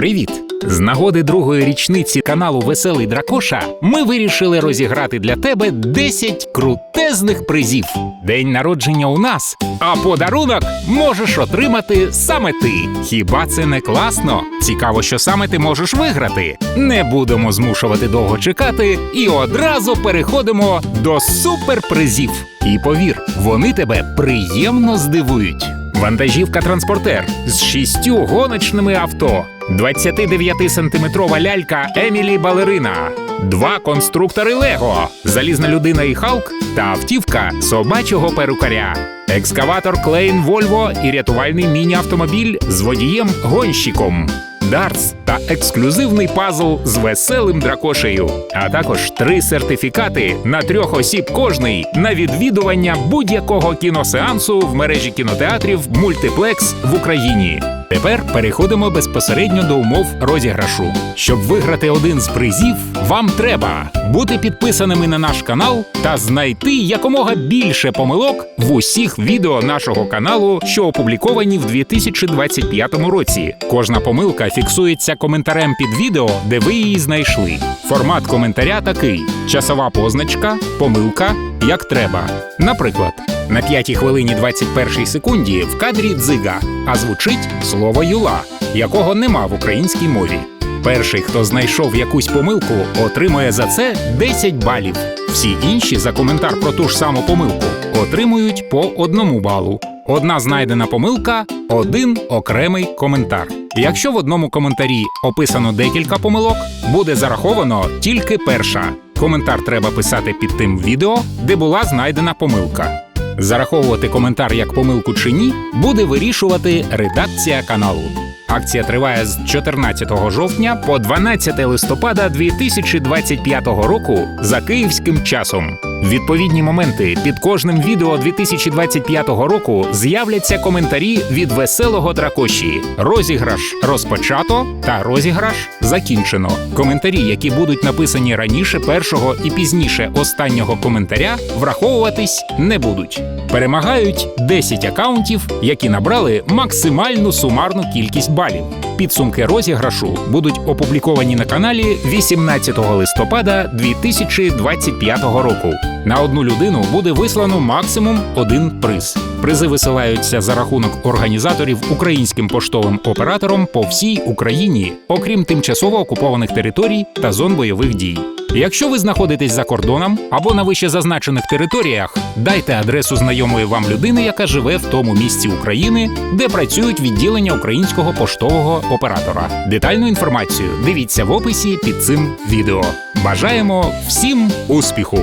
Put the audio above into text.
Привіт! З нагоди другої річниці каналу Веселий Дракоша ми вирішили розіграти для тебе 10 крутезних призів. День народження у нас, а подарунок можеш отримати саме ти. Хіба це не класно? Цікаво, що саме ти можеш виграти. Не будемо змушувати довго чекати і одразу переходимо до суперпризів. І повір, вони тебе приємно здивують. Вантажівка транспортер з шістю гоночними авто, 29-сантиметрова лялька Емілі Балерина, два конструктори Лего, залізна людина і Халк та автівка собачого перукаря. Екскаватор Клейн Вольво і рятувальний міні-автомобіль з водієм-гонщиком. Дартс та ексклюзивний пазл з веселим дракошею, а також три сертифікати на трьох осіб кожний на відвідування будь-якого кіносеансу в мережі кінотеатрів Мультиплекс в Україні. Тепер переходимо безпосередньо до умов розіграшу. Щоб виграти один з призів, вам треба бути підписаними на наш канал та знайти якомога більше помилок в усіх відео нашого каналу, що опубліковані в 2025 році. Кожна помилка фіксується коментарем під відео, де ви її знайшли. Формат коментаря такий: часова позначка, помилка, як треба. Наприклад, на 5 хвилині 21 секунді в кадрі дзига, а звучить слово юла, якого нема в українській мові. Перший, хто знайшов якусь помилку, отримує за це 10 балів. Всі інші за коментар про ту ж саму помилку отримують по одному балу. Одна знайдена помилка один окремий коментар. Якщо в одному коментарі описано декілька помилок, буде зараховано тільки перша. Коментар треба писати під тим відео, де була знайдена помилка. Зараховувати коментар як помилку чи ні буде вирішувати редакція каналу. Акція триває з 14 жовтня по 12 листопада 2025 року за київським часом. Відповідні моменти під кожним відео 2025 року з'являться коментарі від веселого дракоші. Розіграш розпочато та розіграш закінчено. Коментарі, які будуть написані раніше першого і пізніше останнього коментаря, враховуватись не будуть. Перемагають 10 акаунтів, які набрали максимальну сумарну кількість балів. Підсумки розіграшу будуть опубліковані на каналі 18 листопада 2025 року. На одну людину буде вислано максимум один приз. Призи висилаються за рахунок організаторів українським поштовим оператором по всій Україні, окрім тимчасово окупованих територій та зон бойових дій. Якщо ви знаходитесь за кордоном або на вище зазначених територіях, дайте адресу знайомої вам людини, яка живе в тому місці України, де працюють відділення українського поштового оператора. Детальну інформацію дивіться в описі під цим відео. Бажаємо всім успіху!